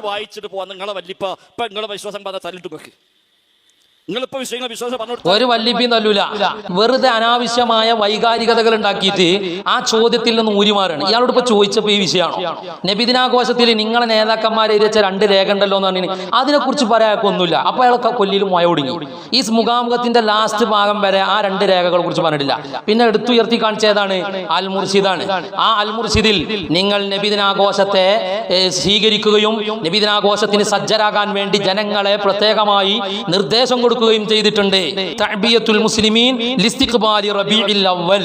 വായിച്ചിട്ട് പോവാൻ നിങ്ങളെ വല്ലിപ്പ ഇപ്പൊ നിങ്ങളെ വിശ്വാസം പറഞ്ഞ തല്ലിട്ട് നോക്ക് നിങ്ങളിപ്പോ വിഷയങ്ങൾ വിശ്വാസം പറഞ്ഞു ഒരു വല്ലിപ്പിയും തല്ലൂല വെറുതെ അനാവശ്യമായ വൈകാരികതകൾ ഉണ്ടാക്കിയിട്ട് ആ ചോദ്യത്തിൽ നിന്ന് ഊരിമാറാണ് ഇയാളോട് ഇപ്പൊ ചോദിച്ചപ്പോ ഈ വിഷയമാണോ? നബിദിനാഘോഷത്തിൽ നിങ്ങളെ നേതാക്കന്മാരെ വെച്ച രണ്ട് രേഖ ഉണ്ടല്ലോ എന്ന് പറഞ്ഞു അതിനെ കുറിച്ച് പറയാക്കൊന്നുമില്ല അപ്പൊ അയാൾ കൊല്ലിയിൽ മുയ ഒടുങ്ങി. ഈ മുഖാമുഖത്തിന്റെ ലാസ്റ്റ് ഭാഗം വരെ ആ രണ്ട് രേഖകളെ കുറിച്ച് പറഞ്ഞിട്ടില്ല. പിന്നെ എടുത്തുയർത്തി കാണിച്ചതാണ് അൽ മുർഷിദാണ് ആ അൽ മുർഷിദിൽ നിങ്ങൾ നബിദിനാഘോഷത്തെ സ്വീകരിക്കുകയും നബിദിനാഘോഷത്തിന് സജ്ജരാകാൻ വേണ്ടി ജനങ്ങളെ പ്രത്യേകമായി നിർദ്ദേശം കൊടുക്കുകയും ചെയ്തിട്ടുണ്ട്. തഅബിയത്തുൽ മുസ്ലിമീൻ ലിസ്തിഖ്ബാലി അവൽ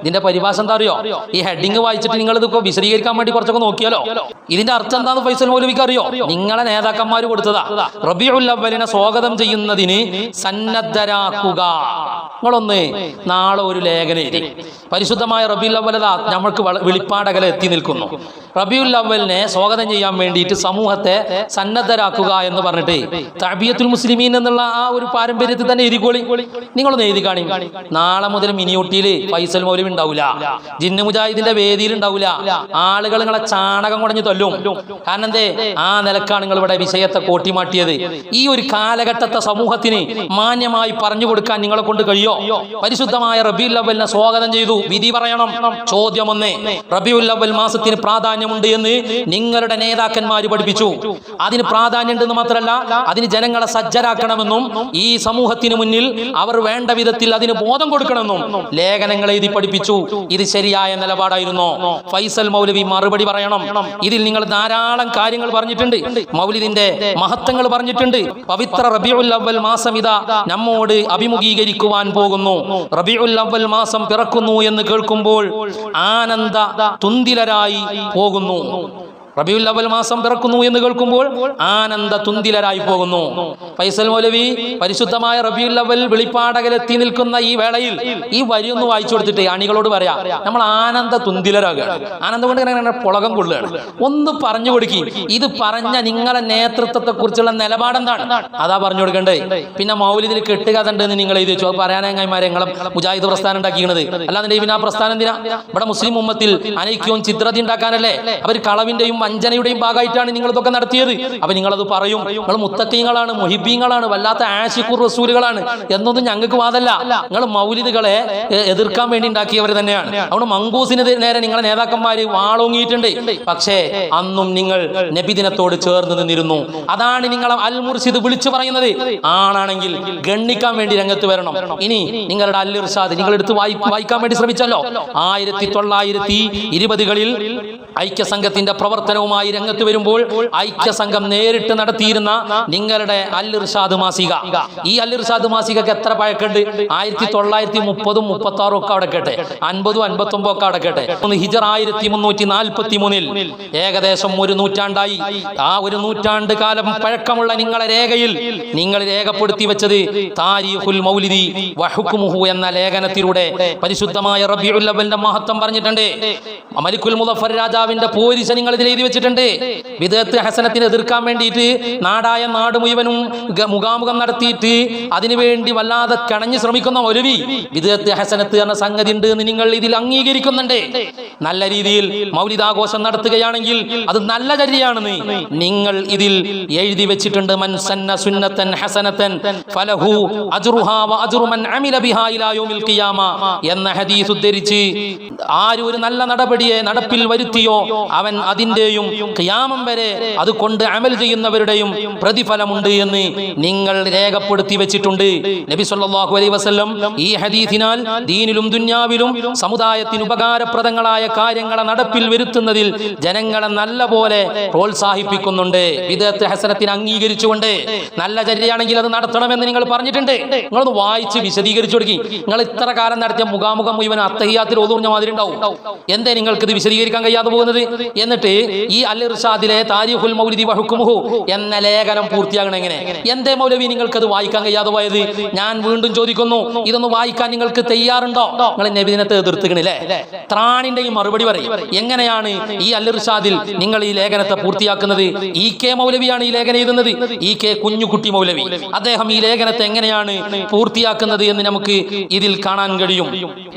ഇതിന്റെ പരിഭാഷ എന്താ അറിയോ? ഈ ഹെഡിങ് വായിച്ചിട്ട് നിങ്ങൾ ഇത് വിശദീകരിക്കാൻ വേണ്ടി കുറച്ചൊക്കെ നോക്കിയാലോ? ഇതിന്റെ അർത്ഥം എന്താണെന്ന് ഫൈസൽ മൗലവിക്ക് അറിയോ? നിങ്ങളെ നേതാക്കന്മാർ കൊടുത്തതാ. റബീഉൽ അവലിനെ സ്വാഗതം ചെയ്യുന്നതിന് സന്നദ്ധരാക്കുക. നിങ്ങളൊന്ന് നാളെ ഒരു ലേഖന പരിശുദ്ധമായ റബിയുൽ അവലത നമ്മൾക്ക് വള- വെളിപ്പാടകലെ എത്തി നിൽക്കുന്നു. റബിയുൽ അവലിനെ സ്വാഗതം ചെയ്യാൻ വേണ്ടിയിട്ട് സമൂഹത്തെ സന്നദ്ധരാക്കുക എന്ന് പറഞ്ഞിട്ട് തബിയത്തുൽ മുസ്ലിമീൻ എന്നുള്ള ആ ഒരു പാരമ്പര്യത്തിൽ തന്നെ എഴുതിക്കോളി. നിങ്ങളൊന്ന് എഴുതി കാണി. നാളെ മുതൽ മിനിയൂട്ടിയിൽ ഫൈസൽ മൗലം ഉണ്ടാവില്ല ജിന്നു മുജാഹിദിന്റെ വേദിയിൽ ഉണ്ടാവില്ല ആളുകൾ നിങ്ങളെ ചാണകം കുടഞ്ഞു തല്ലും. കാരണം എന്തേ? ആ നിലക്കാണ് നിങ്ങൾ ഇവിടെ വിഷയത്തെ കോട്ടിമാട്ടിയത്. ഈ ഒരു കാലഘട്ടത്തെ സമൂഹത്തിന് മാന്യമായി പറഞ്ഞു കൊടുക്കാൻ നിങ്ങളെ കൊണ്ട് കഴിയോ? പരിശുദ്ധമായ റബിയുൽ അവലിനെ സ്വാഗതം ചെയ്തു. വിധി പറയണം. ചോദ്യം ഒന്ന് റബിയുൽ അവൽ മാസത്തിന് പ്രാധാന്യമുണ്ട് എന്ന് നിങ്ങളുടെ നേതാക്കന്മാർ പഠിപ്പിച്ചു. അതിന് പ്രാധാന്യം പ്രാധാന്യമുണ്ടെന്ന് മാത്രമല്ല അതിന് ജനങ്ങളെ സജ്ജരാക്കണമെന്നും ഈ സമൂഹത്തിന് മുന്നിൽ അവർ വേണ്ട വിധത്തിൽ അതിന് ബോധം കൊടുക്കണമെന്നും ലേഖനങ്ങൾ എഴുതി പഠിപ്പിച്ചു. ഇത് ശരിയായ നിലപാടായിരുന്നു. ഫൈസൽ മൗലവി മറുപടി പറയണം. ഇതിൽ നിങ്ങൾ ധാരാളം കാര്യങ്ങൾ പറഞ്ഞിട്ടുണ്ട്. മൗലിദിന്റെ മഹത്വങ്ങൾ പറഞ്ഞിട്ടുണ്ട്. പവിത്ര റബിയുൽ അവൽ മാസം ഇതാ നമ്മോട് അഭിമുഖീകരിക്കുവാൻ പോകുന്നു. റബിയുൽ അവൽ മാസം പിറക്കുന്നു എന്ന് കേൾക്കുമ്പോൾ ആനന്ദ തുന്തിലരായി പോകുന്നു. റബിയുൽ അവൽ മാസം പിറക്കുന്നു എന്ന് കേൾക്കുമ്പോൾ ആനന്ദ തുന്തിലരായി പോകുന്നു. ഫൈസൽ മൗലവി പരിശുദ്ധമായ റബിയുൽ അവൽ വെളിപ്പാടകലെത്തി നിൽക്കുന്ന ഈ വേളയിൽ ഈ വരി ഒന്ന് വായിച്ചു കൊടുത്തിട്ട് അണികളോട് പറയാം നമ്മൾ ആനന്ദ തുന്തിലരാകുകയാണ് ആനന്ദം കൊണ്ട് ഇങ്ങനെ പുളകം കൊള്ളുകയാണ്. ഒന്ന് പറഞ്ഞു കൊടുക്കി. ഇത് പറഞ്ഞ നിങ്ങളെ നേതൃത്വത്തെ കുറിച്ചുള്ള നിലപാടെന്താണ്? അതാ പറഞ്ഞു കൊടുക്കണ്ടേ. പിന്നെ മൗലിദിൽ കെട്ടുകഥ ഉണ്ടെന്ന് നിങ്ങൾ എഴുതി വെച്ചു. അത് നിങ്ങളെ മുജാഹിദ് പ്രസ്ഥാനം ഉണ്ടാക്കിയത് അല്ലാതെ പിന്നെ ആ പ്രസ്ഥാനം എന്തിനാ? ഇവിടെ മുസ്ലിം ഉമ്മത്തിൽ അനൈക്യവും ചിത്രതി ഉണ്ടാക്കാനല്ലേ? അവർ കളവിന്റെയും വഞ്ചനയുടെയും ഭാഗമായിട്ടാണ് നിങ്ങൾ ഇതൊക്കെ നടത്തിയത്. അപ്പൊ നിങ്ങളത് പറയും. നിങ്ങൾ മുത്തക്കീങ്ങളാണ് മൊഹിബീങ്ങളാണ് വല്ലാത്ത ആഷിഖുർ റസൂലുകളാണ് എന്നൊന്നും ഞങ്ങൾക്ക് വാദല്ല. നിങ്ങൾ മൗലിദുകളെ എതിർക്കാൻ വേണ്ടി ഉണ്ടാക്കിയവർ തന്നെയാണ്. അതുകൊണ്ട് മങ്കൂസിന് നേരെ നിങ്ങളെ നേതാക്കന്മാര് വാളോങ്ങിയിട്ടുണ്ട്. പക്ഷേ അന്നും നിങ്ങൾ നബിദിനത്തോട് ചേർന്ന് നിന്നിരുന്നു. അതാണ് നിങ്ങൾ അൽ മുർഷിദ് വിളിച്ചു പറയുന്നത്. ആണാണെങ്കിൽ ഗണ്ണിക്കാൻ വേണ്ടി രംഗത്ത് വരണം. ഇനി നിങ്ങളുടെ അൽ ഇർഷാദ് നിങ്ങൾ എടുത്ത് വായി വായിക്കാൻ വേണ്ടി ശ്രമിച്ചല്ലോ. ആയിരത്തി തൊള്ളായിരത്തി ഇരുപതുകളിൽ ഐക്യസംഘത്തിന്റെ പ്രവർത്തനവുമായി രംഗത്ത് വരുമ്പോൾ ഐക്യ സംഘം നേരിട്ട് നടത്തിയിരുന്ന നിങ്ങളുടെ അൽ മാസിക. ഈ അൽ മാസികക്ക് എത്ര പഴക്കുണ്ട് ആയിരത്തി തൊള്ളായിരത്തി മുപ്പതും മുപ്പത്തി ആറും ഒക്കെ അടക്കട്ടെ കേട്ടെ. അൻപതും അൻപത്തി ഒമ്പതും ഒക്കെ അടക്കട്ടെ ഹിജർ ആയിരത്തി മുന്നൂറ്റി നാൽപ്പത്തി മൂന്നിൽ ഏകദേശം ഒരു നൂറ്റാണ്ടായി. ആ ഒരു നൂറ്റാണ്ട് കാലം പഴക്കമുള്ള നിങ്ങളെ രേഖയിൽ നിങ്ങൾ രേഖപ്പെടുത്തി വെച്ചത് താരിഖുൽ മൗലിദി വഹുക്കുമുഹു എന്ന ലേഖനത്തിലൂടെ പരിശുദ്ധമായ റബിയുൽ അവലിന്റെ മഹത്വം പറഞ്ഞിട്ടുണ്ട്. മലിക്കുൽ മുദഫർ രാജാവിന്റെ പോരിശ നിങ്ങൾ ഇതിൽ എഴുതി വെച്ചിട്ടുണ്ട് വിദഗ്ധ ഹസനത്തിന് എതിർക്കാൻ വേണ്ടിയിട്ട് നാടായ നാട് മുഴുവനും മുഖാമുഖം നടത്തിയിട്ട് അതിനുവേണ്ടി വല്ലാതെ കണഞ്ഞു ശ്രമിക്കുന്ന ഒരുവി വിദഗ്ധ ഹസനത്ത് എന്ന സംഗതി ഉണ്ട് എന്ന് നിങ്ങൾ ഇതിൽ അംഗീകരിക്കുന്നുണ്ട്. നല്ല രീതിയിൽ മൗലിതാഘോഷം നടത്തുകയാണെങ്കിൽ അത് നല്ല ചര്യയാണെന്ന് നിങ്ങൾ ഇതിൽ എഴുതി വെച്ചിട്ടുണ്ട്. മൻസന്ന സുന്നത്തൻ ഹസനത്തൻ ഫലഹു അജ്റുഹാ വ മൻ അമില ബിഹാ ഇലാ യൗമിൽ ഖിയാമ എന്ന ഹദീസ് ഉദ്ധരിച്ച് ആര് ഒരു നല്ല നടപടിയെ നടപ്പിൽ വരുത്തിയോ അവൻ അതിന്റെയും ഖിയാമം വരെ അതുകൊണ്ട് അമൽ ചെയ്യുന്നവരുടെയും പ്രതിഫലമുണ്ട് എന്ന് നിങ്ങൾ രേഖപ്പെടുത്തി വെച്ചിട്ടുണ്ട്. നബി സല്ലല്ലാഹു അലൈഹി വസല്ലം ഈ ഹദീസിനാൽ ദീനിലും ദുന്യാവിലും സമുദായത്തിന് ഉപകാരപ്രദങ്ങളായ കാര്യങ്ങളെ നടപ്പിൽ വരുത്തുന്നതിൽ ജനങ്ങളെ നല്ല പോലെ പ്രോത്സാഹിപ്പിക്കുന്നുണ്ട്. വിദഗ്ധ ഹസനത്തിന് അംഗീകരിച്ചുകൊണ്ട് നല്ല ചര്യയാണെങ്കിൽ അത് നടത്തണമെന്ന് നിങ്ങൾ പറഞ്ഞിട്ടുണ്ട്. നിങ്ങളൊന്ന് വായിച്ച് വിശദീകരിച്ചു കൊടുക്കി. നിങ്ങൾ ഇത്ര കാലം നടത്തിയ മുഖാമുഖം മുഴുവൻ അത്തഹിയാത്തിൽ ഓതൂർഞ്ഞ മാതിരി ഉണ്ടാവും. എന്തേ നിങ്ങൾക്ക് ഇത് വിശദീകരിക്കാൻ കഴിയാതെ പോകുന്നത്? എന്നിട്ട് ഈ അൽ ഇർഷാദിലെ താരിഖുൽ മൗലിദി വഹുക്കുമുഹു എന്ന ലേഖനം പൂർത്തിയാകണം എങ്ങനെ? എന്തേ മൗലവി നിങ്ങൾക്ക് അത് വായിക്കാൻ കഴിയാതെ പോയത് ഞാൻ വീണ്ടും ചോദിക്കുന്നു ഇതൊന്ന് വായിക്കാൻ നിങ്ങൾക്ക് തയ്യാറുണ്ടോ? നിങ്ങൾ നബിദിനത്തെ എതിർത്തുകണില്ലേ ത്രാണിന്റെയും മറുപടി പറയും. എങ്ങനെയാണ് ഈ അൽ ഇർഷാദിൽ നിങ്ങൾ ഈ ലേഖനത്തെ പൂർത്തിയാക്കുന്നത്? ഇ കെ മൗലവിയാണ് ഈ ലേഖനം എഴുതുന്നത്. ഇ കെ കുഞ്ഞുകുട്ടി മൗലവി. അദ്ദേഹം ഈ ലേഖനത്തെ എങ്ങനെയാണ് പൂർത്തിയാക്കുന്നത് എന്ന് നമുക്ക് ഇതിൽ കാണാൻ കഴിയും.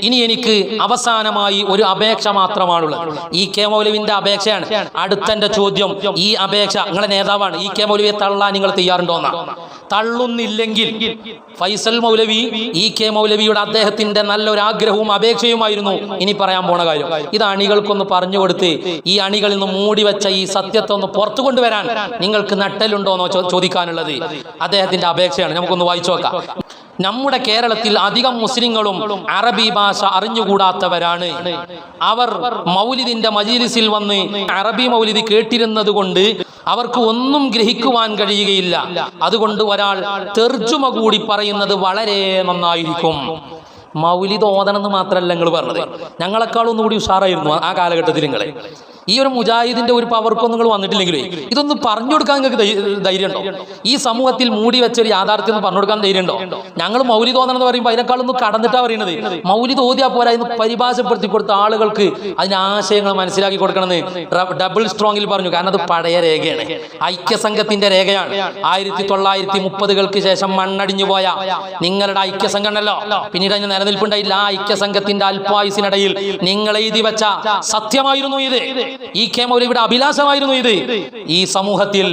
ഇനി എനിക്ക് അവസാനമായി ഒരു അപേക്ഷ മാത്രമാണുള്ളത്. ഈ കെ മൗലവിന്റെ അപേക്ഷയാണ്. അടുത്തെന്റെ ചോദ്യം ഈ അപേക്ഷ നിങ്ങളെ നേതാവാണ്. ഈ കെ മൗലവിയെ തള്ളാൻ നിങ്ങൾ തയ്യാറുണ്ടോന്നാ തള്ളുന്നില്ലെങ്കിൽ ഫൈസൽ മൗലവി ഇ കെ മൗലവിയുടെ അദ്ദേഹത്തിന്റെ നല്ലൊരു ആഗ്രഹവും അപേക്ഷയുമായിരുന്നു. ഇനി പറയാൻ പോണ കാര്യം ഇത് അണികൾക്കൊന്ന് പറഞ്ഞു കൊടുത്ത് ഈ അണികളിൽ നിന്ന് മൂടി വെച്ച ഈ സത്യത്തെ ഒന്ന് പുറത്തു കൊണ്ടുവരാൻ നിങ്ങൾക്ക് നട്ടലുണ്ടോന്നോ ചോദിക്കാനുള്ളത്. അദ്ദേഹത്തിന്റെ അപേക്ഷയാണ്. നമുക്കൊന്ന് വായിച്ചു നോക്കാം. നമ്മുടെ കേരളത്തിൽ അധികം മുസ്ലിങ്ങളും അറബി ഭാഷ അറിഞ്ഞുകൂടാത്തവരാണ്. അവർ മൗലിദിന്റെ മജീലിസിൽ വന്ന് അറബി മൗലിദ് കേട്ടിരുന്നത് കൊണ്ട് അവർക്ക് ഒന്നും ഗ്രഹിക്കുവാൻ കഴിയുകയില്ല. അതുകൊണ്ട് ഒരാൾ തെർജുമ കൂടി പറയുന്നത് വളരെ നന്നായിരിക്കും. മൗലിദ് ഓതണം എന്ന് മാത്രമല്ല നിങ്ങൾ പറഞ്ഞത്. ഞങ്ങളെക്കാളും ഒന്നുകൂടി ഉഷാറായിരുന്നു ആ കാലഘട്ടത്തിൽ നിങ്ങളെ. ഈ ഒരു മുജാഹിദിന്റെ ഒരു പവർക്കോ നിങ്ങൾ വന്നിട്ടില്ലെങ്കിലേ ഇതൊന്ന് പറഞ്ഞു കൊടുക്കാൻ നിങ്ങൾക്ക് ധൈര്യമുണ്ടോ? ഈ സമൂഹത്തിൽ മൂടി വെച്ച ഒരു യാഥാർത്ഥ്യം ഒന്ന് പറഞ്ഞു കൊടുക്കാൻ ധൈര്യമുണ്ടോ? ഞങ്ങൾ മൗലിദ് ഓതണം എന്ന് പറയുമ്പോൾ അതിനേക്കാളൊന്ന് കടന്നിട്ടാ പറയുന്നത് മൗലി തോതിയാ പോരാ ഇന്ന് പരിഭാഷപ്പെടുത്തി കൊടുത്ത ആളുകൾക്ക് അതിന്റെ ആശയങ്ങൾ മനസ്സിലാക്കി കൊടുക്കണമെന്ന് ഡബിൾ സ്ട്രോങ്ങിൽ പറഞ്ഞു. കാരണം അത് പഴയ രേഖയാണ്. ഐക്യസംഘത്തിന്റെ രേഖയാണ്. ആയിരത്തി തൊള്ളായിരത്തി മുപ്പതുകൾക്ക് ശേഷം മണ്ണടിഞ്ഞു പോയ നിങ്ങളുടെ ഐക്യസംഘം ഉണ്ടല്ലോ പിന്നീട് അതിന് നിലനിൽപ്പുണ്ടായില്ല. ആ ഐക്യസംഘത്തിന്റെ അല്പായുസിനിടയിൽ നിങ്ങൾ എഴുതി വെച്ച സത്യമായിരുന്നു ഇത്. ഈ കെ മൗലവിയുടെ അഭിലാഷമായിരുന്നു ഇത്. ഈ സമൂഹത്തിൽ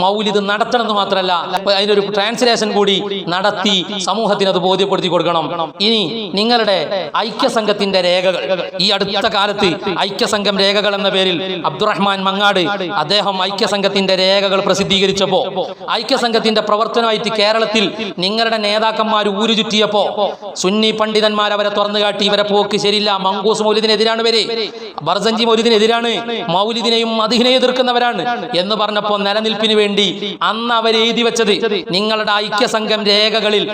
മൗലിദ് നടത്തണം എന്ന് മാത്രമല്ല അതിനൊരു ട്രാൻസ്ലേഷൻ കൂടി നടത്തി സമൂഹത്തിന് അത് ബോധ്യപ്പെടുത്തി കൊടുക്കണം. ഇനി നിങ്ങളുടെ ഐക്യസംഘത്തിന്റെ രേഖകൾ ഈ അടുത്ത കാലത്ത് ഐക്യസംഘം രേഖകൾ എന്ന പേരിൽ അബ്ദുറഹ്മാൻ മങ്ങാട് അദ്ദേഹം ഐക്യസംഘത്തിന്റെ രേഖകൾ പ്രസിദ്ധീകരിച്ചപ്പോ ഐക്യസംഘത്തിന്റെ പ്രവർത്തനമായിട്ട് കേരളത്തിൽ നിങ്ങളുടെ നേതാക്കന്മാർ ഊരു ചുറ്റിയപ്പോ സുന്നി പണ്ഡിതന്മാർ അവരെ തുറന്നു കാട്ടി ഇവരെ പോക്ക് ശരിയില്ല മങ്കൂസ് മൗലിദിനെതിരാണ് ഇവർ ബർസഞ്ചി മൗലിദിനെതിരാണ് മൗലിദിനെയും അതിഹിനെയും എതിർക്കുന്നവരാണ് എന്ന് പറഞ്ഞപ്പോ നിലനിൽപ്പിന് വേണ്ടി അന്ന് അവർ എഴുതി വെച്ചത് നിങ്ങളുടെ ഐക്യസംഘം രേഖകളിൽ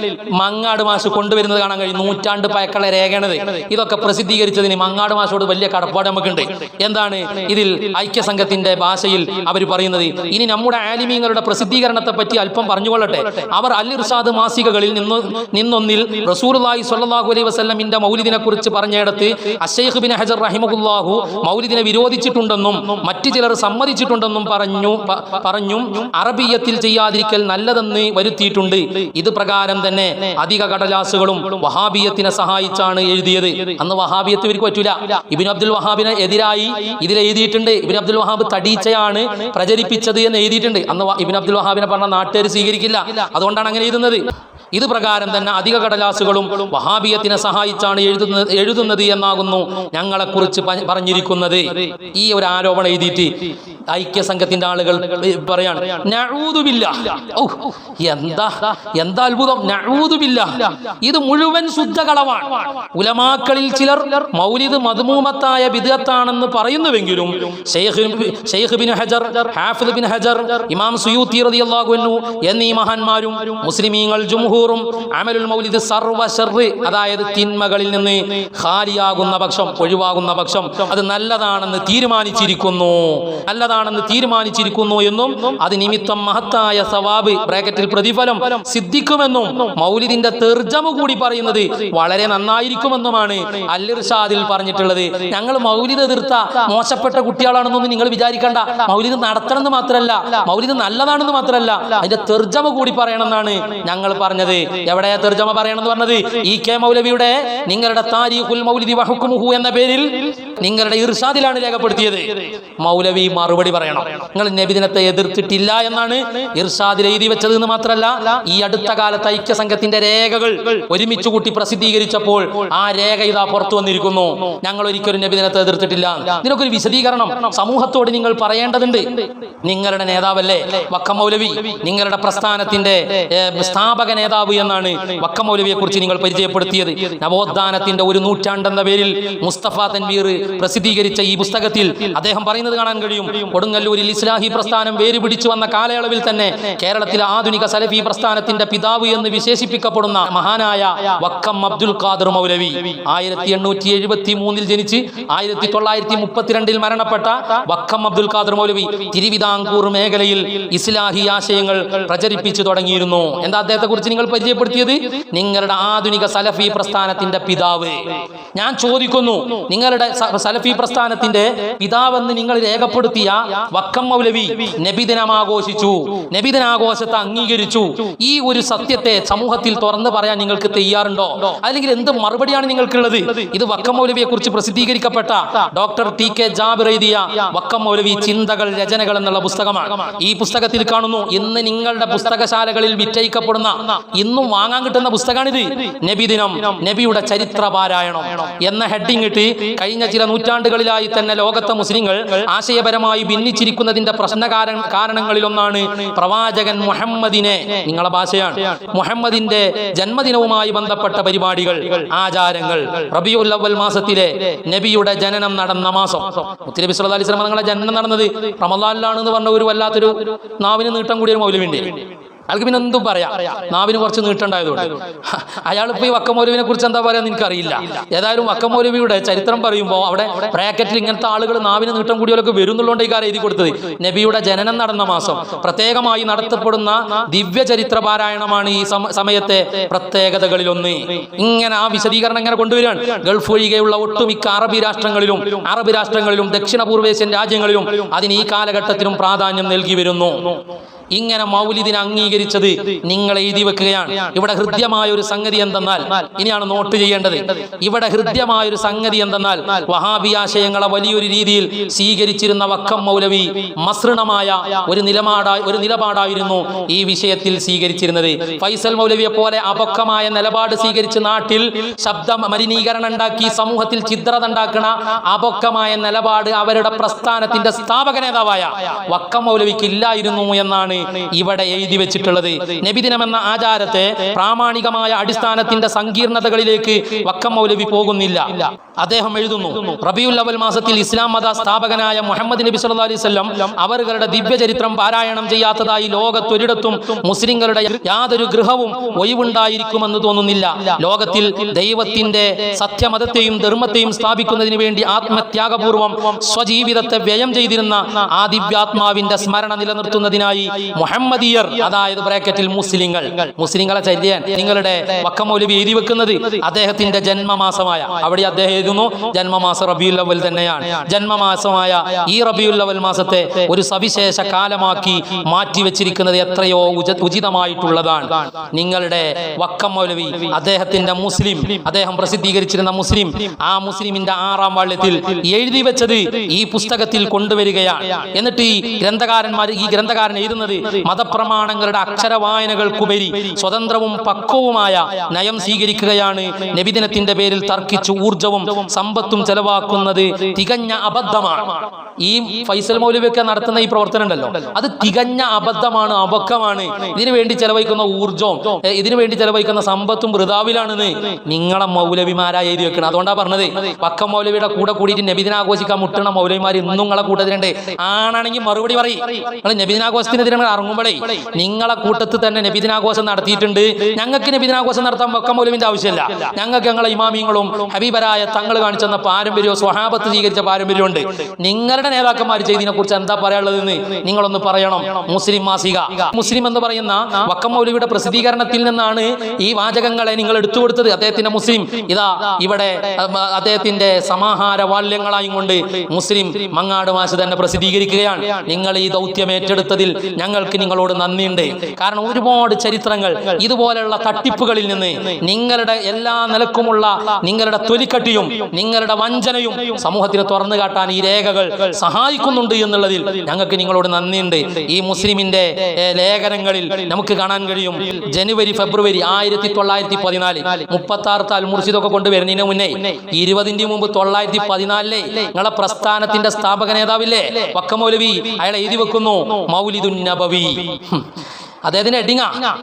മങ്ങാട് മാഷ് കൊണ്ടുവരുന്നത് കാണാൻ കഴിയും. നൂറ്റാണ്ട് പയക്കളെ രേഖയാണത്. ഇതൊക്കെ പ്രസിദ്ധീകരിച്ചതിന് മങ്ങാട് മാഷോട് വലിയ കടപ്പാട് നമുക്കുണ്ട്. എന്താണ്? ഇതിൽ ഐക്യസംഘത്തിന്റെ ഭാഷയിൽ അവർ പറയുന്നത് ഇനി നമ്മുടെ ആലിമീങ്ങളുടെ പ്രസിദ്ധീകരണത്തെ പറ്റി അല്പം പറഞ്ഞുകൊള്ളട്ടെ. അവർ അൽ ഇർഷാദ് മാസികകളിൽ നിന്ന് നിന്നൊന്നിൽ റസൂലുള്ളാഹി സ്വല്ലല്ലാഹു അലൈഹി വസ്ലമിന്റെ മൗലിദിനെ കുറിച്ച് പറഞ്ഞിടത്ത് അഷേഖ് ബിൻ ഹജർ റഹിമുല്ലാഹു മൗലിദിനെ വിരോധിച്ചിട്ടുണ്ടെന്നും മറ്റു ചിലർ സമ്മതിച്ചിട്ടുണ്ടെന്നും പറഞ്ഞു പറഞ്ഞു അറബിയത്തിൽ ചെയ്യാതിരിക്കൽ നല്ലതെന്ന് വരുത്തിയിട്ടുണ്ട്. ഇത് പ്രകാരം തന്നെ അധിക കടലാസുകളും വഹാബിയത്തിനെ സഹായിച്ചാണ് എഴുതിയത്. അന്ന് വഹാബിയത്ത് ഇവർക്ക് പറ്റൂല. ഇബിൻ അബ്ദുൽ വഹാബിനെ എതിരായി ഇതിൽ എഴുതിയിട്ടുണ്ട്. ഇബിൻ അബ്ദുൽ വഹാബ് തടീച്ചയാണ് പ്രചരിപ്പിച്ചത് എന്ന് എഴുതിയിട്ടുണ്ട്. അന്ന് ഇബിൻ അബ്ദുൽ വഹാബിനെ പറഞ്ഞ നാട്ടുകാർ സ്വീകരിക്കില്ല. അതുകൊണ്ടാണ് അങ്ങനെ എഴുതുന്നത്. ഇത് പ്രകാരം തന്നെ അധിക കടലാസുകളും വഹാബിയത്തിനെ സഹായിച്ചാണ് എഴുതുന്നത് എഴുതുന്നത് എന്നാകുന്നു ഞങ്ങളെക്കുറിച്ച് കുറിച്ച് പറഞ്ഞിരിക്കുന്നത്. ഈ ഒരു ആരോപണം എഴുതിയിട്ട് ഐക്യസംഘത്തിന്റെ ആളുകൾ പറയാണ് എന്താ എന്താ അത്ഭുതം? ഇത് മുഴുവൻ ശുദ്ധകളവാണ്. ഉലമാക്കളിൽ ചിലർ മൗലിദ് മധുമൂമത്തായ വിദഗത്താണെന്ന് പറയുന്നുവെങ്കിലും ഷെയ്ഖ് ബിൻ ഹജർ ഹാഫിദ് ബിൻ ഹജർ ഇമാം സുയൂത്തി അൻഹു എന്നീ മഹാന്മാരും മുസ്ലിമീങ്ങൾ ജുംഹൂറും അമലുൽ മൗലിദ് സർവ ഷർറ് അതായത് തിന്മകളിൽ നിന്ന് ഖാലിയാകുന്ന പക്ഷം ഒഴിവാകുന്ന പക്ഷം അത് നല്ലതാണെന്ന് തീരുമാനിച്ചിരിക്കുന്നു. നല്ലതാണെന്ന് തീരുമാനിച്ചിരിക്കുന്നു എന്നും അത് നിമിത്തം മഹത്തായ സവാബ് ബ്രാക്കറ്റിൽ പ്രതിഫലം സിദ്ധിക്കുമെന്നും മൗലിദിന്റെ തെർജമ കൂടി പറയുന്നത് വളരെ നന്നായിരിക്കുമെന്നുമാണ് അല്ലിർഷാദിൽ പറഞ്ഞിട്ടുള്ളത്. ഞങ്ങൾ മൗലിദ് എതിർത്ത മോശപ്പെട്ട കുട്ടികളാണെന്നൊന്നും നിങ്ങൾ വിചാരിക്കേണ്ട. മൗലിദ് നടത്തണമെന്ന് മാത്രമല്ല മൗലിദ് നല്ലതാണെന്ന് മാത്രമല്ല അതിന്റെ തെർജമ കൂടി പറയണമെന്നാണ് ഞങ്ങൾ പറഞ്ഞത്. എവിടെയാ തെർജമ പറയണമെന്ന് പറഞ്ഞത്? ഇ കെ മൗലവിയുടെ നിങ്ങളുടെ താരിഖുൽ മൗലിദി വഹുക്കുമുഹു എന്ന പേരിൽ നിങ്ങളുടെ ഇർഷാദിലാണ് രേഖപ്പെടുത്തിയത്. മൗലവി മറുപടി പറയണം. നിങ്ങൾ നബിദിനത്തെ എതിർത്തിട്ടില്ല എന്നാണ് ഇർഷാദിൽ എഴുതി വെച്ചത് എന്ന് മാത്രമല്ല ഈ അടുത്ത കാലത്ത് ഐക്യസംഘത്തിന്റെ രേഖകൾ ഒരുമിച്ച് കൂട്ടി പ്രസിദ്ധീകരിച്ചപ്പോൾ ആ രേഖ ഇതാ പുറത്തു വന്നിരിക്കുന്നു. ഞങ്ങൾ ഒരിക്കലും നബിദിനത്തെ എതിർത്തിട്ടില്ല. ഇതിനൊക്കെ ഒരു വിശദീകരണം സമൂഹത്തോട് നിങ്ങൾ പറയേണ്ടതുണ്ട്. നിങ്ങളുടെ നേതാവല്ലേ? വക്ക മൗലവി. നിങ്ങളുടെ പ്രസ്ഥാനത്തിന്റെ സ്ഥാപക നേതാവ് എന്നാണ് വക്ക മൗലവിയെ കുറിച്ച് നിങ്ങൾ പരിചയപ്പെടുത്തിയത്. നവോത്ഥാനത്തിന്റെ ഒരു നൂറ്റാണ്ടെന്ന പേരിൽ മുസ്തഫ തൻവീർ പ്രസിദ്ധീകരിച്ച ഈ പുസ്തകത്തിൽ അദ്ദേഹം പറയുന്നത് കാണാൻ കഴിയും. കൊടുങ്ങല്ലൂരിൽ ഇസ്ലാഹി പ്രസ്ഥാനം വേര് പിടിച്ചു വന്ന കാലയളവിൽ തന്നെ കേരളത്തിലെ ആധുനിക സലഫി പ്രസ്ഥാനത്തിന്റെ പിതാവ് എന്ന് വിശേഷിപ്പിക്കപ്പെടുന്ന മഹാനായ വക്കം അബ്ദുൽ ഖാദർ മൗലവി ആയിരത്തി എണ്ണൂറ്റി എഴുപത്തി മൂന്നിൽ ജനിച്ച് ആയിരത്തി തൊള്ളായിരത്തി മുപ്പത്തിരണ്ടിൽ മരണപ്പെട്ട വക്കം അബ്ദുൽ ഖാദർ മൗലവി തിരുവിതാംകൂർ മേഖലയിൽ ഇസ്ലാഹി ആശയങ്ങൾ പ്രചരിപ്പിച്ചു തുടങ്ങിയിരുന്നു. എന്താ അദ്ദേഹത്തെ കുറിച്ച് നിങ്ങൾ പരിചയപ്പെടുത്തിയത്? നിങ്ങളുടെ ആധുനിക സലഫി പ്രസ്ഥാനത്തിന്റെ പിതാവ്. ഞാൻ ചോദിക്കുന്നു നിങ്ങളുടെ സലഫി പ്രസ്ഥാനത്തിന്റെ പിതാവെന്ന് നിങ്ങൾ രേഖപ്പെടുത്തിയ വക്കം മൗലവി നബിദിനം ആഘോഷിച്ചു നബിദിനാഘോഷത്തെ അംഗീകരിച്ചു. ഈ ഒരു സത്യത്തെ സമൂഹത്തിൽ തുറന്നു പറയാൻ നിങ്ങൾക്ക് തയ്യാറുണ്ടോ? അല്ലെങ്കിൽ എന്ത് മറുപടിയാണ് നിങ്ങൾക്കുള്ളത്? ഇത് വക്കം മൗലവിയെ കുറിച്ച് പ്രസിദ്ധീകരിക്കപ്പെട്ട ഡോക്ടർ ടി കെ ജാബിർ എഴുതിയ വക്കം മൗലവി ചിന്തകൾ രചനകൾ എന്നുള്ള പുസ്തകമാണ്. ഈ പുസ്തകത്തിൽ കാണുന്നു ഇന്ന് നിങ്ങളുടെ പുസ്തകശാലകളിൽ വിറ്റയിക്കപ്പെടുന്ന ഇന്നും വാങ്ങാൻ കിട്ടുന്ന പുസ്തകമാണിത്. നബിദിനം നബിയുടെ ചരിത്ര പാരായണം എന്ന ഹെഡിങ് ഇട്ട് കഴിഞ്ഞ ചില നൂറ്റാണ്ടുകളിലായി തന്നെ ലോകത്തെ മുസ്ലിങ്ങൾ ആശയപരമായി ഭിന്നിച്ചിരിക്കുന്നതിന്റെ പ്രശ്ന കാര- കാരണങ്ങളിലൊന്നാണ് പ്രവാചകൻ മുഹമ്മദിനെ. നിങ്ങളെ ഭാഷയാണ്. മുഹമ്മദിന്റെ ജന്മദിനവുമായി ബന്ധപ്പെട്ട പരിപാടികൾ ആചാരങ്ങൾ. റബിയുൽ അവൽ മാസത്തിലെ നബിയുടെ ജനനം നടന്ന മാസം. മുത്തനബി സല്ലല്ലാഹു അലൈഹി നിങ്ങളെ ജനനം നടന്നത് റമദാനിലാണെന്ന് പറഞ്ഞ ഒരു വല്ലാത്തൊരു നാവിന് നീട്ടം കൂടിയ ഒരു മൗലവിണ്ട് അയാൾക്ക് പിന്നെ എന്തും പറയാം. നാവിന് കുറച്ച് നീട്ടുണ്ടായതുകൊണ്ട് അയാൾ ഇപ്പൊ ഈ വക്കമൗലവിനെ കുറിച്ച് എന്താ പറയാന്ന് അറിയില്ല ഏതായാലും വക്കമൗലവിയുടെ ചരിത്രം പറയുമ്പോ അവിടെ ബ്രാക്കറ്റിൽ ഇങ്ങനത്തെ ആളുകൾ നാവിന് നീട്ടം കൂടിയവരൊക്കെ വരുന്നുള്ളതുകൊണ്ട് ഈ കാര്യം എഴുതി കൊടുത്തത്. നബിയുടെ ജനനം നടന്ന മാസം പ്രത്യേകമായി നടത്തപ്പെടുന്ന ദിവ്യ ചരിത്ര പാരായണമാണ് ഈ സമയത്തെ പ്രത്യേകതകളിൽ ഒന്ന് ഇങ്ങനെ ആ വിശദീകരണം ഇങ്ങനെ കൊണ്ടുവരികയാണ്. ഗൾഫ് ഒഴികെയുള്ള ഒട്ടുമിക്ക അറബി രാഷ്ട്രങ്ങളിലും അറബ് രാഷ്ട്രങ്ങളിലും ദക്ഷിണ പൂർവേഷ്യൻ രാജ്യങ്ങളിലും അതിന് ഈ കാലഘട്ടത്തിലും പ്രാധാന്യം നൽകി വരുന്നു. ഇങ്ങനെ മൗലിദിനെ അംഗീകരിച്ചത് നിങ്ങൾ എഴുതി വെക്കുകയാണ്. ഇവിടെ ഹൃദ്യമായ ഒരു സംഗതി എന്തെന്നാൽ ഇനിയാണ് നോട്ട് ചെയ്യേണ്ടത്. ഇവിടെ ഹൃദ്യമായ ഒരു സംഗതി എന്തെന്നാൽ വഹാബി ആശയങ്ങളെ വലിയൊരു രീതിയിൽ സ്വീകരിച്ചിരുന്ന വക്കം മൗലവി മസൃണമായ ഒരു നിലപാടായി ഒരു നിലപാടായിരുന്നു ഈ വിഷയത്തിൽ സ്വീകരിച്ചിരുന്നത്. ഫൈസൽ മൗലവിയെ പോലെ അപക്വമായ നിലപാട് സ്വീകരിച്ച് നാട്ടിൽ ശബ്ദ മലിനീകരണം ഉണ്ടാക്കി സമൂഹത്തിൽ ചിത്രത ഉണ്ടാക്കുന്ന അപക്വമായ നിലപാട് അവരുടെ പ്രസ്ഥാനത്തിന്റെ സ്ഥാപക നേതാവായ വക്കം മൗലവിക്ക് ഇല്ലായിരുന്നു എന്നാണ് ഇവിടെ എഴുതി വെച്ചിട്ടുള്ളത്. നബിദിനം എന്ന ആചാരത്തെ പ്രാമാണികമായ അടിസ്ഥാനത്തിന്റെ സങ്കീർണതകളിലേക്ക് വക്കം മൗലവി പോകുന്നില്ല. അദ്ദേഹം എഴുതുന്നു റബിയുൽ അവൽ മാസത്തിൽ ഇസ്ലാം മത സ്ഥാപകനായ മുഹമ്മദ് നബി സല്ലു അലൈഹി വസല്ലം അവരുടെ ദിവ്യചരിത്രം പാരായണം ചെയ്യാത്തതായി ലോകത്തൊരിടത്തും മുസ്ലിങ്ങളുടെ യാതൊരു ഗൃഹവും ഒഴിവുണ്ടായിരിക്കുമെന്ന് തോന്നുന്നില്ല. ലോകത്തിൽ ദൈവത്തിന്റെ സത്യമതത്തെയും ധർമ്മത്തെയും സ്ഥാപിക്കുന്നതിന് വേണ്ടി ആത്മത്യാഗപൂർവം സ്വജീവിതത്തെ വ്യയം ചെയ്തിരുന്ന ആ ദിവ്യാത്മാവിന്റെ സ്മരണ നിലനിർത്തുന്നതിനായി മുഹമ്മദിയർ അതായത് ബ്രാക്കറ്റിൽ മുസ്ലിങ്ങൾ. മുസ്ലിങ്ങളെ ചര്യാൻ നിങ്ങളുടെ വക്കമൗലവി എഴുതി വെക്കുന്നത് അദ്ദേഹത്തിന്റെ ജന്മമാസമായ. അവിടെ അദ്ദേഹം എഴുതുന്നു ജന്മമാസം റബിയുല്ലവൽ തന്നെയാണ്. ജന്മമാസമായ ഈ റബിയുല്ലവൽ മാസത്തെ ഒരു സവിശേഷ കാലമാക്കി മാറ്റി വെച്ചിരിക്കുന്നത് എത്രയോ ഉചിതമായിട്ടുള്ളതാണ്. നിങ്ങളുടെ വക്കം മൗലവി അദ്ദേഹത്തിന്റെ മുസ്ലിം അദ്ദേഹം പ്രസിദ്ധീകരിച്ചിരുന്ന മുസ്ലിം ആ മുസ്ലിമിന്റെ ആറാം വാള്യത്തിൽ എഴുതി വെച്ചത് ഈ പുസ്തകത്തിൽ കൊണ്ടുവരികയാണ്. എന്നിട്ട് ഈ ഗ്രന്ഥകാരന്മാർ ഈ ഗ്രന്ഥകാരൻ എഴുതുന്നത് മതപ്രമാണങ്ങളുടെ അക്ഷരവായനകൾക്കുപരി സ്വതന്ത്രവും പക്വവുമായ നയം സ്വീകരിക്കുകയാണ്. നബിദിനത്തിന്റെ പേരിൽ തർക്കിച്ച് ഊർജവും സമ്പത്തും ചെലവാക്കുന്നത് തികഞ്ഞ അബദ്ധമാണ്. ഈ ഫൈസൽ മൗലവിയൊക്കെ നടത്തുന്ന ഈ പ്രവർത്തനം ഉണ്ടല്ലോ അത് തികഞ്ഞ അബദ്ധമാണ് അബക്കമാണ് ഇതിനു വേണ്ടി ചെലവഴിക്കുന്ന ഊർജവും ഇതിനു വേണ്ടി ചെലവഴിക്കുന്ന സമ്പത്തും വൃതാവിലാണെന്ന് നിങ്ങളെ മൗലവിമാരായി എഴുതി വെക്കണം. അതുകൊണ്ടാ പറഞ്ഞത് പക്ക മൗലവിയുടെ കൂടെ കൂടിയിട്ട് നബിദിനാഘോഷിക്കാൻ മുട്ടണ മൗലവിമാർ ഇന്നും നിങ്ങളെ കൂട്ടത്തിലുണ്ട്. ആണാണെങ്കിൽ മറുപടി പറയും. നിങ്ങൾ നബിദിനാഘോഷത്തിനെതിരെ ഇറങ്ങുമ്പോഴേ നിങ്ങളെ കൂട്ടത്തിൽ തന്നെ നബിദിനാഘോഷം നടത്തിയിട്ടുണ്ട്. ഞങ്ങൾക്ക് നബിദിനാഘോഷം നടത്താൻ വെക്കം മൗലവിന്റെ ആവശ്യമില്ല. ഞങ്ങൾക്ക് ഞങ്ങളെ ഇമാമിങ്ങളും ഹബീബരായ തങ്ങൾ കാണിച്ചെന്ന പാരമ്പര്യവും സ്വഹാബത്ത് സ്വീകരിച്ച പാരമ്പര്യമുണ്ട് നിങ്ങളുടെ നേതാക്കന്മാർ ചെയ്തതിനെ കുറിച്ച് എന്താ പറയാനുള്ളതെന്ന് നിങ്ങളൊന്ന് പറയണം. മുസ്ലിം മാസിക. മുസ്ലിം എന്ന് പറയുന്ന വക്കം മൗലവിയുടെ പ്രസിദ്ധീകരണത്തിൽ നിന്നാണ് ഈ വാചകങ്ങളെ നിങ്ങൾ എടുത്തു കൊടുത്തത് അദ്ദേഹത്തിന്റെ മുസ്ലിം. ഇതാ ഇവിടെ അദ്ദേഹത്തിന്റെ സമാഹാര വാല്യങ്ങളായും കൊണ്ട് മുസ്ലിം മങ്ങാട് മാഷ് തന്നെ പ്രസിദ്ധീകരിക്കുകയാണ്. നിങ്ങൾ ഈ ദൗത്യം ഏറ്റെടുത്തതിൽ ഞങ്ങൾക്ക് നിങ്ങളോട് നന്ദിയുണ്ട്. കാരണം ഒരുപാട് ചരിത്രങ്ങൾ ഇതുപോലെയുള്ള തട്ടിപ്പുകളിൽ നിന്ന് നിങ്ങളുടെ എല്ലാ നിലക്കുമുള്ള നിങ്ങളുടെ തൊലിക്കട്ടിയും നിങ്ങളുടെ വഞ്ചനയും സമൂഹത്തിന് തുറന്നു കാട്ടാൻ ഈ രേഖകൾ സഹായിക്കുന്നുണ്ട് എന്നുള്ളതിൽ ഞങ്ങൾക്ക് നിങ്ങളോട് നന്ദിയുണ്ട്. ഈ മുസ്ലിമിന്റെ ലേഖനങ്ങളിൽ നമുക്ക് കാണാൻ കഴിയും. ജനുവരി ഫെബ്രുവരി ആയിരത്തി തൊള്ളായിരത്തി പതിനാല് മുപ്പത്തി ആറ് താൽ മുർഷിദൊക്കെ കൊണ്ടുവരുന്നതിന് മുന്നേ ഇരുപതിന്റെ മുമ്പ് തൊള്ളായിരത്തി പതിനാലിലെ നിങ്ങളെ പ്രസ്ഥാനത്തിന്റെ സ്ഥാപക നേതാവില്ലേ? വക്കമൗലവി അയാൾ എഴുതി വെക്കുന്നു. മൗലിദുൻ নবাবী അദ്ദേഹത്തിന്റെ എഡിങ്ങ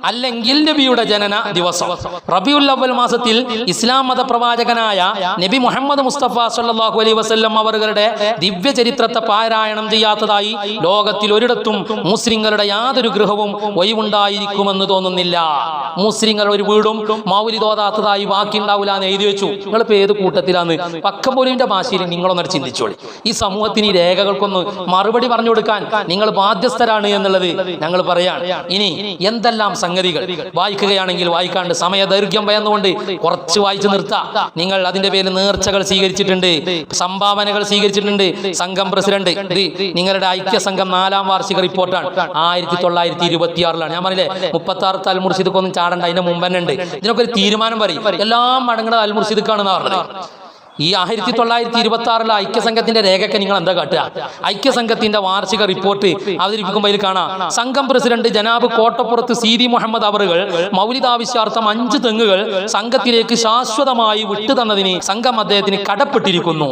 അല്ലെങ്കിൽ നബിയുടെ ജനന ദിവസം. റബിയുൽ അവൽ മാസത്തിൽ ഇസ്ലാം മത പ്രവാചകനായ നബി മുഹമ്മദ് മുസ്തഫ സല്ലല്ലാഹു അലൈ വസ്ല്ലം അവരുടെ ദിവ്യ ചരിത്രത്തെ പാരായണം ചെയ്യാത്തതായി ലോകത്തിൽ ഒരിടത്തും മുസ്ലിങ്ങളുടെ യാതൊരു ഗൃഹവും ഒഴിവുണ്ടായിരിക്കുമെന്ന് തോന്നുന്നില്ല. മുസ്ലിങ്ങൾ ഒരു വീടും മൗലി തോതാത്തതായി ബാക്കിയുണ്ടാവില്ല എന്ന് എഴുതി വെച്ചു. നിങ്ങൾ ഇപ്പൊ ഏത് കൂട്ടത്തിലാണ് പക്കമ്പോലിന്റെ ഭാഷയിൽ നിങ്ങളൊന്നൊരു ചിന്തിച്ചോളി. ഈ സമൂഹത്തിന് ഈ രേഖകൾക്കൊന്ന് മറുപടി പറഞ്ഞു കൊടുക്കാൻ നിങ്ങൾ ബാധ്യസ്ഥരാണ് എന്നുള്ളത് ഞങ്ങൾ പറയാം. ഇനി എന്തെല്ലാം സംഗതികൾ? വായിക്കുകയാണെങ്കിൽ വായിക്കാണ്ട് സമയ ദൈർഘ്യം ഭയന്നുകൊണ്ട് കുറച്ച് വായിച്ചു നിർത്താം. നിങ്ങൾ അതിന്റെ പേരിൽ നേർച്ചകൾ സ്വീകരിച്ചിട്ടുണ്ട് സംഭാവനകൾ സ്വീകരിച്ചിട്ടുണ്ട്. സംഘം പ്രസിഡന്റ് നിങ്ങളുടെ ഐക്യ സംഘം നാലാം വാർഷിക റിപ്പോർട്ടാണ്. ആയിരത്തി തൊള്ളായിരത്തി ഇരുപത്തി ആറിലാണ് ഞാൻ പറഞ്ഞില്ലേ മുപ്പത്തി ആറ് തൽമുർഷിദ് ഒന്നും ചാടണ്ട അതിന്റെ മുമ്പ് തന്നെ ഉണ്ട്. ഇതിനൊക്കെ ഒരു തീരുമാനം പറയും. എല്ലാം മടങ്ങുന്നത് അൽ കാണുന്ന പറഞ്ഞത്. ഈ ആയിരത്തി തൊള്ളായിരത്തി ഇരുപത്തി ആറിലെ ഐക്യസംഘത്തിന്റെ രേഖയ്ക്ക് നിങ്ങൾ എന്താ കാട്ടുക? ഐക്യസംഘത്തിന്റെ വാർഷിക റിപ്പോർട്ട് അവതരിപ്പിക്കുമ്പോൾ ഇതിൽ കാണാം. സംഘം പ്രസിഡന്റ് ജനാബ് കോട്ടപ്പുറത്ത് സീതി മുഹമ്മദ് അവറുകൾ മൗലികാവശ്യാർത്ഥം അഞ്ച് തെങ്ങുകൾ സംഘത്തിലേക്ക് ശാശ്വതമായി വിട്ടുതന്നതിന് സംഘം അദ്ദേഹത്തിന് കടപ്പെട്ടിരിക്കുന്നു.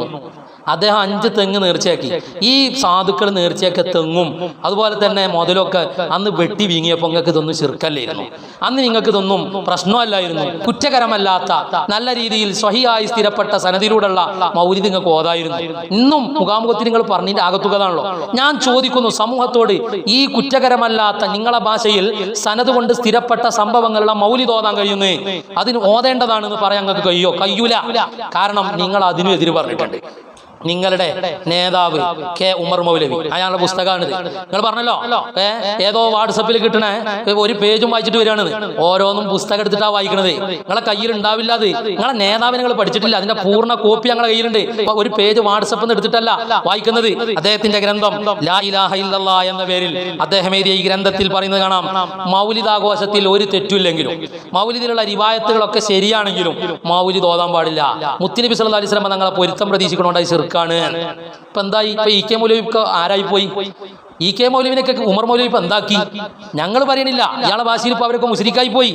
അദ്ദേഹം അഞ്ച് തെങ്ങ് നേർച്ചയാക്കി. ഈ സാധുക്കൾ നേർച്ചയാക്കിയ തെങ്ങും. അതുപോലെ തന്നെ മുതലൊക്കെ അന്ന് വെട്ടി വീങ്ങിയപ്പോൾ നിങ്ങൾക്ക് ഇതൊന്നും ചെറുക്കല്ലായിരുന്നു അന്ന് നിങ്ങൾക്ക് ഇതൊന്നും പ്രശ്നമല്ലായിരുന്നു. കുറ്റകരമല്ലാത്ത നല്ല രീതിയിൽ സ്വഹിയായി സ്ഥിരപ്പെട്ട സനതിയിലൂടെയുള്ള മൗരി നിങ്ങൾക്ക് ഓതായിരുന്നു. ഇന്നും മുഖാമുഖത്തിൽ നിങ്ങൾ പറഞ്ഞിട്ട് ആകത്തുകതാണല്ലോ ഞാൻ ചോദിക്കുന്നു സമൂഹത്തോട് ഈ കുറ്റകരമല്ലാത്ത നിങ്ങളെ ഭാഷയിൽ സനത് കൊണ്ട് സ്ഥിരപ്പെട്ട സംഭവങ്ങളുടെ മൗലി തോന്നാൻ കഴിയുന്നേ? അതിന് ഓതേണ്ടതാണെന്ന് പറയാൻ നിങ്ങൾക്ക് കഴിയോ? കയ്യൂല കാരണം നിങ്ങൾ അതിനും എതിര് പറഞ്ഞിട്ടുണ്ട്. നിങ്ങളുടെ നേതാവ് കെ ഉമർ മൗലവി. അയാളുടെ പുസ്തകമാണിത്. നിങ്ങൾ പറഞ്ഞല്ലോ? ഏതോ വാട്സപ്പിൽ കിട്ടണേ ഒരു പേജും വായിച്ചിട്ട് വരികയാണിത്. ഓരോന്നും പുസ്തകം എടുത്തിട്ടാ വായിക്കണത്. നിങ്ങളെ കയ്യിൽ ഉണ്ടാവില്ല അത്. നിങ്ങളെ നേതാവിനെ നിങ്ങൾ പഠിച്ചിട്ടില്ല. അതിന്റെ പൂർണ കോപ്പി ഞങ്ങളെ കയ്യിലുണ്ട്. ഒരു പേജ് വാട്സപ്പിൽ നിന്ന് എടുത്തിട്ടല്ല വായിക്കുന്നത്. അദ്ദേഹത്തിന്റെ ഗ്രന്ഥം ലാ ഇലാഹ എന്ന പേരിൽ അദ്ദേഹം എഴുതിയ ഈ ഗ്രന്ഥത്തിൽ പറയുന്നത് കാണാം. മൗലിദാഘോഷത്തിൽ ഒരു തെറ്റില്ലെങ്കിലും മൗലിദിലുള്ള റിവായത്തുകളൊക്കെ ശരിയാണെങ്കിലും മൗലിദ് ഓതാൻ പാടില്ല. മുത്തുനബി സല്ലല്ലാഹു അലൈഹി തങ്ങളെ പൊരുത്തം പ്രതീക്ഷിക്കണോണ്ടായി ചെറുക്കാണ് ഇപ്പൊ എന്തായി? ഇപ്പൊ ഇ കെ മൗലവി ആരായി പോയി? ഇ കെ മൗലവിനൊക്കെ ഉമർ മൗലവി ഇപ്പൊ എന്താക്കി? ഞങ്ങൾ പറയണില്ല. ഇയാളെ ഭാഷയിൽ ഇപ്പൊ അവരൊക്കെ മുസ്ലിക്കായി പോയി.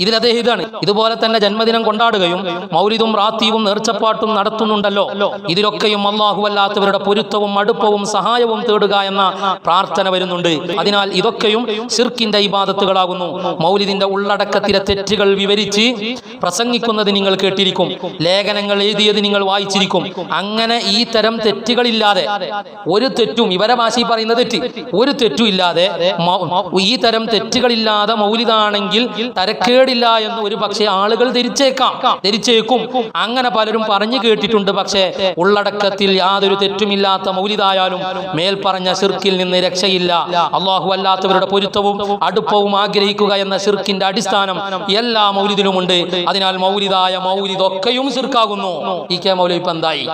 ഇതിൽ അദ്ദേഹം ഇതാണ്. ഇതുപോലെ തന്നെ ജന്മദിനം കൊണ്ടാടുകയും മൗലിദും റാത്തീവും നേർച്ചപ്പാട്ടും നടത്തുന്നുണ്ടല്ലോ. ഇതിലൊക്കെയും അള്ളാഹു അല്ലാത്തവരുടെ പൊരുത്തവും അടുപ്പവും സഹായവും തേടുക എന്ന പ്രാർത്ഥന വരുന്നുണ്ട്. അതിനാൽ ഇതൊക്കെയും സിർക്കിന്റെ ഇബാദത്തുകളാകുന്നു. മൗലിദിന്റെ ഉള്ളടക്കത്തിലെ തെറ്റുകൾ വിവരിച്ച് പ്രസംഗിക്കുന്നത് നിങ്ങൾ കേട്ടിരിക്കും. ലേഖനങ്ങൾ എഴുതിയത് നിങ്ങൾ വായിച്ചിരിക്കും. അങ്ങനെ ഈ തരം തെറ്റുകളില്ലാതെ ഒരു തെറ്റും ഇവരെ വാശി പറയുന്ന തെറ്റ് ഒരു തെറ്റുമില്ലാതെ ഈ തരം തെറ്റുകളില്ലാതെ മൗലിദാണെങ്കിൽ തരക്കേടില്ല എന്ന് ഒരു പക്ഷേ ആളുകൾ ധരിച്ചേക്കാം. ധരിച്ചേക്കും. അങ്ങനെ പലരും പറഞ്ഞു കേട്ടിട്ടുണ്ട് പക്ഷേ ഉള്ളടക്കത്തിൽ യാതൊരു തെറ്റുമില്ലാത്ത മൗലിദായാലും മേൽപ്പറഞ്ഞ സിർക്കിൽ നിന്ന് രക്ഷയില്ല. അള്ളാഹു അല്ലാത്തവരുടെ പൊരുത്തവും അടുപ്പവും ആഗ്രഹിക്കുക എന്ന സിർക്കിന്റെ അടിസ്ഥാനം എല്ലാ മൗലിദിലുമുണ്ട്. അതിനാൽ മൗലിദായ മൗലിദൊക്കെയും സിർക്കാകുന്നു. ഈ കെ മൗലി ഇപ്പൊ എന്തായി?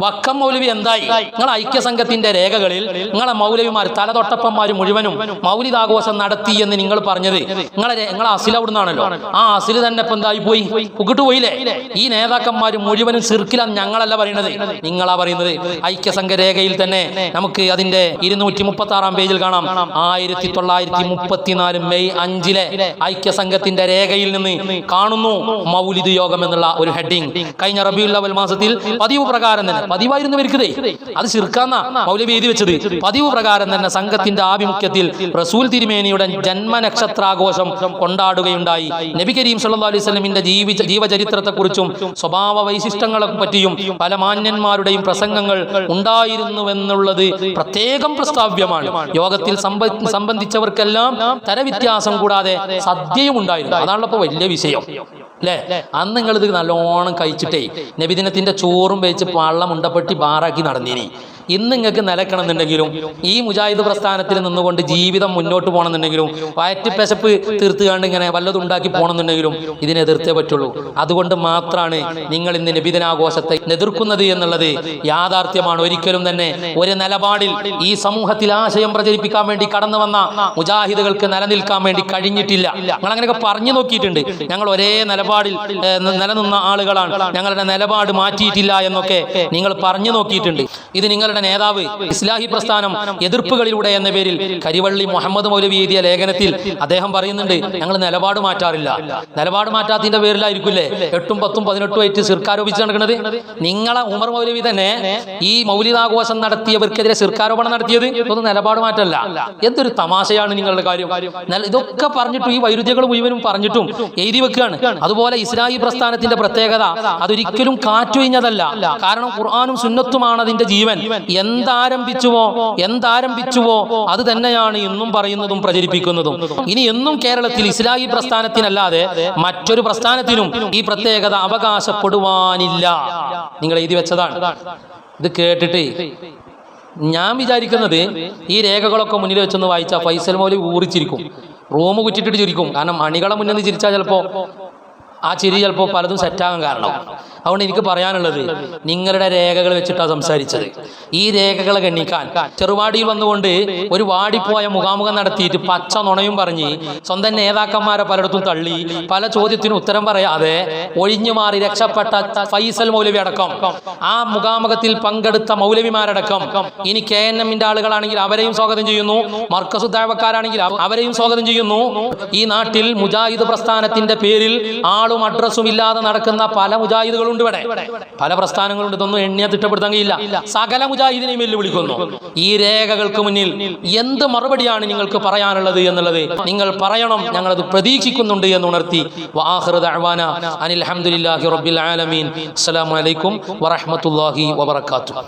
വക്കം മൗലവി എന്തായി? നിങ്ങൾ ഐക്യസംഘത്തിന്റെ രേഖകളിൽ നിങ്ങളെ മൗലവിമാർ തലതൊട്ടപ്പന്മാർ മുഴുവനും മൗലിതാഘോഷം നടത്തി എന്ന് നിങ്ങൾ പറഞ്ഞത്. നിങ്ങളെ നിങ്ങളെ അസിൽ അവിടുന്നാണല്ലോ. ആ അസിൽ തന്നെ ഇപ്പൊ എന്തായി പോയി? ഉക്കിട്ട് പോയില്ലേ? ഈ നേതാക്കന്മാർ മുഴുവനും സിർക്കിലാണ് ഞങ്ങളല്ല പറയുന്നത്. നിങ്ങളാ പറയുന്നത്. ഐക്യസംഘ രേഖയിൽ തന്നെ നമുക്ക് അതിന്റെ ഇരുന്നൂറ്റി മുപ്പത്തി ആറാം പേജിൽ കാണാം. ആയിരത്തി തൊള്ളായിരത്തി മുപ്പത്തിനാല് മെയ് അഞ്ചിലെ ഐക്യസംഘത്തിന്റെ രേഖയിൽ നിന്ന് കാണുന്നു മൗലിദ് യോഗം എന്നുള്ള ഒരു ഹെഡിങ്. കഴിഞ്ഞ റബിയുള്ള മാസത്തിൽ പതിവ് പ്രകാരം തന്നെ പതിവായിരുന്നു വരുന്നതേ അത് ചെറുക്കാന്ന മൗലവി എഴുതി വെച്ചത്. പതിവ് പ്രകാരം തന്നെ സംഘത്തിന്റെ ആഭിമുഖ്യത്തിൽ റസൂൽ തിരുമേനിയുടെ ജന്മ ജന്മനക്ഷത്രാഘോഷം കൊണ്ടാടുകയുണ്ടായി. നബി കരീം സല്ലാ അലൈഹി സ്വലമിന്റെ ജീവി ജീവചരിത്രത്തെക്കുറിച്ചും സ്വഭാവ വൈശിഷ്ടങ്ങളെ പറ്റിയും പല മാന്യന്മാരുടെയും പ്രസംഗങ്ങൾ ഉണ്ടായിരുന്നുവെന്നുള്ളത് പ്രത്യേകം പ്രസ്താവ്യമാണ്. യോഗത്തിൽ സംബ- സംബന്ധിച്ചവർക്കെല്ലാം തരവ്യത്യാസം കൂടാതെ സദ്യയും ഉണ്ടായിരുന്നു. അതാണല്ലോ വലിയ വിഷയം. അല്ലേ? അന്ന് നിങ്ങളിത് നല്ലോണം കഴിച്ചിട്ടേ. നബിദിനത്തിന്റെ ചോറും വെച്ച് വള്ളം ഉണ്ടപ്പെട്ടി ബാറാക്കി നടന്നിനി. ഇന്ന് നിങ്ങൾക്ക് നിലക്കണമെന്നുണ്ടെങ്കിലും ഈ മുജാഹിദ് പ്രസ്ഥാനത്തിൽ നിന്നുകൊണ്ട് ജീവിതം മുന്നോട്ട് പോകണമെന്നുണ്ടെങ്കിലും വയറ്റിപ്പശപ്പ് തീർത്തുകൊണ്ട് ഇങ്ങനെ വല്ലതും ഉണ്ടാക്കി പോകണമെന്നുണ്ടെങ്കിലും ഇതിനെ എതിർത്തേ പറ്റുള്ളൂ. അതുകൊണ്ട് മാത്രമാണ് നിങ്ങൾ ഇന്ന് നബിദിനാഘോഷത്തെ എതിർക്കുന്നത് എന്നുള്ളത് യാഥാർത്ഥ്യമാണ്. ഒരിക്കലും തന്നെ ഒരു നിലപാടിൽ ഈ സമൂഹത്തിൽ ആശയം പ്രചരിപ്പിക്കാൻ വേണ്ടി കടന്നു വന്ന മുജാഹിദുകൾക്ക് നിലനിൽക്കാൻ വേണ്ടി കഴിഞ്ഞിട്ടില്ല. ഞങ്ങൾ അങ്ങനെയൊക്കെ പറഞ്ഞു നോക്കിയിട്ടുണ്ട്. ഞങ്ങൾ ഒരേ നിലപാടിൽ നിലനിന്ന ആളുകളാണ്. ഞങ്ങളുടെ നിലപാട് മാറ്റിയിട്ടില്ല എന്നൊക്കെ നിങ്ങൾ പറഞ്ഞു നോക്കിയിട്ടുണ്ട്. ഇത് നിങ്ങളുടെ നേതാവ് ഇസ്ലാഹി പ്രസ്ഥാനം എതിർപ്പുകളിലൂടെ എന്ന പേരിൽ കരിവള്ളി മുഹമ്മദ് മൗലവി എഴുതിയ ലേഖനത്തിൽ അദ്ദേഹം പറയുന്നുണ്ട് ഞങ്ങൾ നിലപാട് മാറ്റാറില്ല. നിലപാട് മാറ്റാത്തതിന്റെ പേരിലായിരിക്കില്ലേ എട്ടും പത്തും പതിനെട്ടും ആയിട്ട് സിർക്കാരോപിച്ച് നടക്കുന്നത്? നിങ്ങളെ ഉമർ മൗലവി തന്നെ ഈ മൗലികാഘോഷം നടത്തിയവർക്കെതിരെ സിർക്കാരോപണം നടത്തിയത്? ഇതൊന്നും നിലപാട് മാറ്റല്ല. എന്തൊരു തമാശയാണ് നിങ്ങളുടെ കാര്യം. ഇതൊക്കെ പറഞ്ഞിട്ടും ഈ വൈരുദ്ധ്യങ്ങൾ മുഴുവനും പറഞ്ഞിട്ടും എഴുതി വെക്കുകയാണ്. അതുപോലെ ഇസ്ലാഹി പ്രസ്ഥാനത്തിന്റെ പ്രത്യേകത അതൊരിക്കലും കാറ്റുകഴിഞ്ഞതല്ല കാരണം ഖുർആാനും സുന്നത്തുമാണ് അതിന്റെ ജീവൻ. എന്താരംഭിച്ചുവോ? എന്താരംഭിച്ചുവോ? അത് തന്നെയാണ് ഇന്നും പറയുന്നതും പ്രചരിപ്പിക്കുന്നതും. ഇനി എന്നും കേരളത്തിൽ ഇസ്ലാഹി പ്രസ്ഥാനത്തിനല്ലാതെ മറ്റൊരു പ്രസ്ഥാനത്തിനും ഈ പ്രത്യേകത അവകാശപ്പെടുവാനില്ല. നിങ്ങൾ എഴുതി വെച്ചതാണ്. ഇത് കേട്ടിട്ട് ഞാൻ വിചാരിക്കുന്നത് ഈ രേഖകളൊക്കെ മുന്നിൽ വെച്ചൊന്ന് വായിച്ചാൽ ഫൈസൽ മോലി ഊറിച്ചിരിക്കും. റൂം കുറ്റിട്ടിട്ട് ചിരിക്കും. കാരണം അണികളെ മുന്നിൽ ചിരിച്ചാൽ ചിലപ്പോൾ ആ ചിരി ചിലപ്പോൾ പലതും സെറ്റാകാൻ കാരണം. അതുകൊണ്ട് എനിക്ക് പറയാനുള്ളത് നിങ്ങളുടെ രേഖകൾ വെച്ചിട്ടാ സംസാരിച്ചത്. ഈ രേഖകളെ ഗണ്ണിക്കാൻ ചെറുവാടിയിൽ വന്നുകൊണ്ട് ഒരു വാടിപ്പോയ മുഖാമുഖം നടത്തിയിട്ട് പച്ച നുണയും പറഞ്ഞ് സ്വന്തം നേതാക്കന്മാരെ പലയിടത്തും തള്ളി പല ചോദ്യത്തിന് ഉത്തരം പറയാതെ ഒഴിഞ്ഞു മാറി രക്ഷപ്പെട്ട ഫൈസൽ മൗലവി അടക്കം. ആ മുഖാമുഖത്തിൽ പങ്കെടുത്ത മൗലവിമാരടക്കം. ഇനി കെ എൻ എമ്മിന്റെ ആളുകളാണെങ്കിൽ അവരെയും സ്വാഗതം ചെയ്യുന്നു. മർക്കസുദ്ധാവക്കാരാണെങ്കിൽ അവ- അവരെയും സ്വാഗതം ചെയ്യുന്നു. ഈ നാട്ടിൽ മുജാഹിദ് പ്രസ്ഥാനത്തിന്റെ പേരിൽ ആളും അഡ്രസ്സും ഇല്ലാതെ നടക്കുന്ന പല മുജാഹിദുകളുണ്ട് ഇവിടെ. പല പ്രസ്ഥാനങ്ങളുണ്ട്. ഇതൊന്നും എണ്ണിയ തിട്ടപ്പെടുത്താൻ കഴിയില്ല സകല മുജാഹിദിനെയും വെല്ലുവിളിക്കുന്നു. ഈ രേഖകൾക്ക് മുന്നിൽ എന്ത് മറുപടിയാണ് നിങ്ങൾക്ക് പറയാനുള്ളത് എന്നുള്ളത് നിങ്ങൾ പറയണം. ഞങ്ങൾ അത് പ്രതീക്ഷിക്കുന്നുണ്ട് എന്ന് ഉണർത്തി. വാഹൃദ അനിൽ അഹമ്മദില്ലാഹി റബ്ബിൽ ആലമീൻ. അസ്സലാമു അലൈക്കും വറഹ്മത്തുള്ളാഹി വബറകാതുഹു.